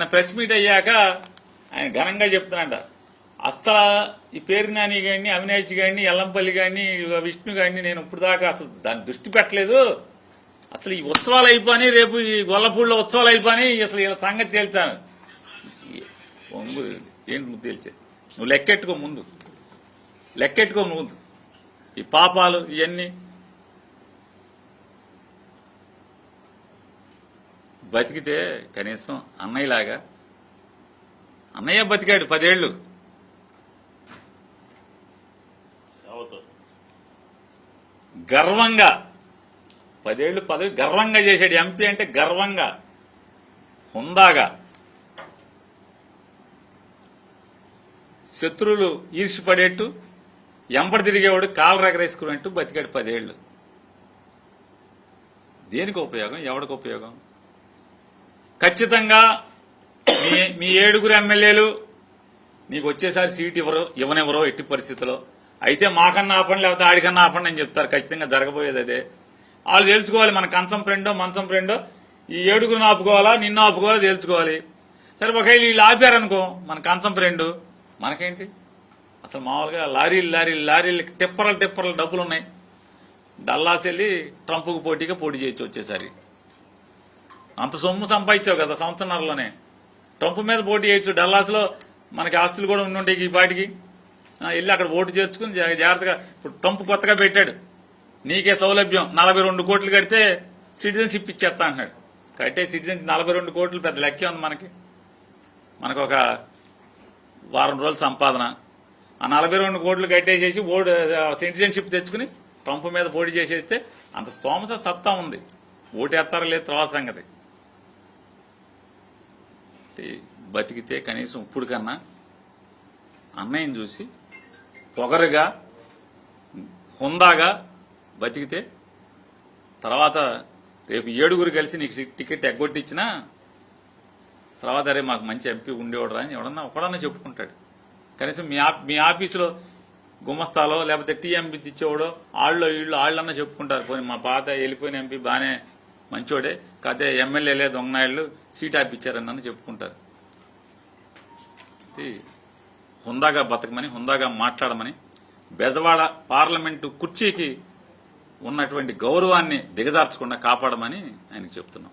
నిన్న press meet అయ్యాక ఆయన ఘనంగా చెప్తున్నాడ అస్సలు ఈ పేరు నాని గాని అవినాష్ గాని ఎల్లంపల్లి గాని విష్ణు గాని నేను ఇప్పుడు దాకా అసలు దాన్ని దృష్టి పెట్టలేదు. అసలు ఈ ఉత్సవాలు అయిపోయి రేపు ఈ గొల్లపూడిలో ఉత్సవాలు అయిపోయి అసలు ఇలా సంగతి తేల్చాను. ఒంగు ఏంటి నువ్వు తేల్చే? నువ్వు లెక్కెట్టుకో ముందు. లెక్కెట్టుకో ముందు. ఈ పాపాలు ఇవన్నీ బతికితే కనీసం అన్నయ్యలాగా. అన్నయ్య బతికాడు పదేళ్ళు. గర్వంగా. పదేళ్ళు పదవి గర్వంగా చేశాడు. ఎంపీ అంటే గర్వంగా. హుందాగా. శత్రువులు ఈర్షిపడేట్టు ఎంపటి తిరిగేవాడు కాలు రగరేసుకున్నట్టు బతికాడు పదేళ్ళు. దేనికి ఉపయోగం? ఎవరికి ఉపయోగం? ఖచ్చితంగా మీ మీ ఏడుగురు ఎమ్మెల్యేలు నీకు వచ్చేసారి సీట్ ఇవ్వరు ఇవ్వనివ్వరు ఎట్టి పరిస్థితిలో అయితే మాకన్నా ఆపండి లేకపోతే ఆడికన్నా ఆపండి అని చెప్తారు. ఖచ్చితంగా జరగబోయేది అదే. వాళ్ళు తెలుసుకోవాలి మన కంచం ఫ్రెండో మంచం ఫ్రెండో. ఈ ఏడుగురిని ఆపుకోవాలా నిన్ను ఆపుకోవాలా తెలుసుకోవాలి సరే ఒకవేళ వీళ్ళు ఆపారనుకో మన కంచం ఫ్రెండు మనకేంటి? అసలు మామూలుగా లారీలు లారీలు లారీలు టిప్పర్లు టిప్పర్లు డబ్బులు ఉన్నాయి డల్లాస్ వెళ్ళి ట్రంప్కు పోటీగా పోటీ చేయొచ్చు వచ్చేసరి. అంత సొమ్ము సంపాదించావు కదా సంవత్సరంలోనే ట్రంప్ మీద పోటీ చేయొచ్చు. డల్లాస్లో మనకి ఆస్తులు కూడా ఉండుంటాయి ఈ పాటికి. వెళ్ళి అక్కడ ఓటు చేర్చుకుని జాగ్రత్తగా ఇప్పుడు ట్రంప్ కొత్తగా పెట్టాడు. నీకే సౌలభ్యం. నలభై రెండు కోట్లు కడితే సిటిజన్షిప్ ఇచ్చేస్తా అంటున్నాడు. కట్టే సిటిజన్ నలభై రెండు కోట్లు పెద్ద లెక్కే ఉంది మనకి. మనకు ఒక వారం రోజుల సంపాదన. ఆ నలభై రెండు కోట్లు కట్టేసేసి ఓటు సిటిజన్షిప్ తెచ్చుకుని ట్రంప్ మీద పోటీ చేసేస్తే అంత స్తోమత సత్తా ఉంది. ఓటేస్తారా లేదు తర్వాత సంగతి. కాబట్టి బతికితే కనీసం ఇప్పుడు కన్నా అన్నయ్యని చూసి పొగరుగా హుందాగా బతికితే తర్వాత రేపు ఏడుగురు కలిసి నీకు టికెట్ ఎగ్గొట్టించినా తర్వాత అరే మాకు మంచి ఎంపీ ఉండేవాడు అని ఎవడన్నా ఒకడన్నా చెప్పుకుంటాడు. కనీసం మీ మీ ఆఫీసులో గుమస్తాలో లేకపోతే టీఎంపీ ఇచ్చేవాడో వాళ్ళు వీళ్ళు వాళ్ళన్నా చెప్పుకుంటారు. పోనీ మా పాత వెళ్ళిపోయిన ఎంపీ బాగానే మంచోడే. కాకపోతే ఎమ్మెల్యేలే దొంగనాయుళ్ళు సీట్ ఆపిచ్చారని చెప్పుకుంటారు. హుందాగా బతకమని హుందాగా మాట్లాడమని బెజవాడ పార్లమెంటు కుర్చీకి ఉన్నటువంటి గౌరవాన్ని దిగజార్చకుండా కాపాడమని ఆయనకు చెప్తున్నాం.